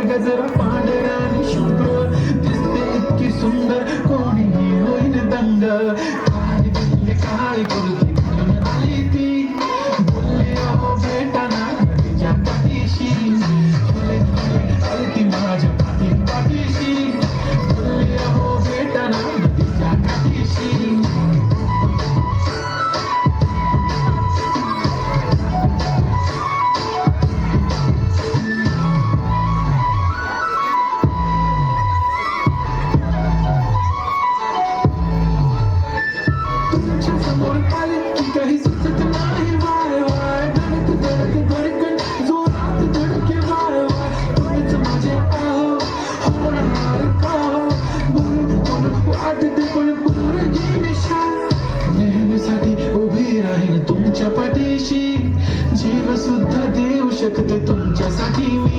गजर पांढराणी शुभ्र. दिसते इतकी सुंदर कोणीही होईन दंग. काय दिली काय बोलती आली ती. बोलले अहो भेटाना घडीच्या पाठीशी. माझ्या जगते तुमच्यासाठी मी.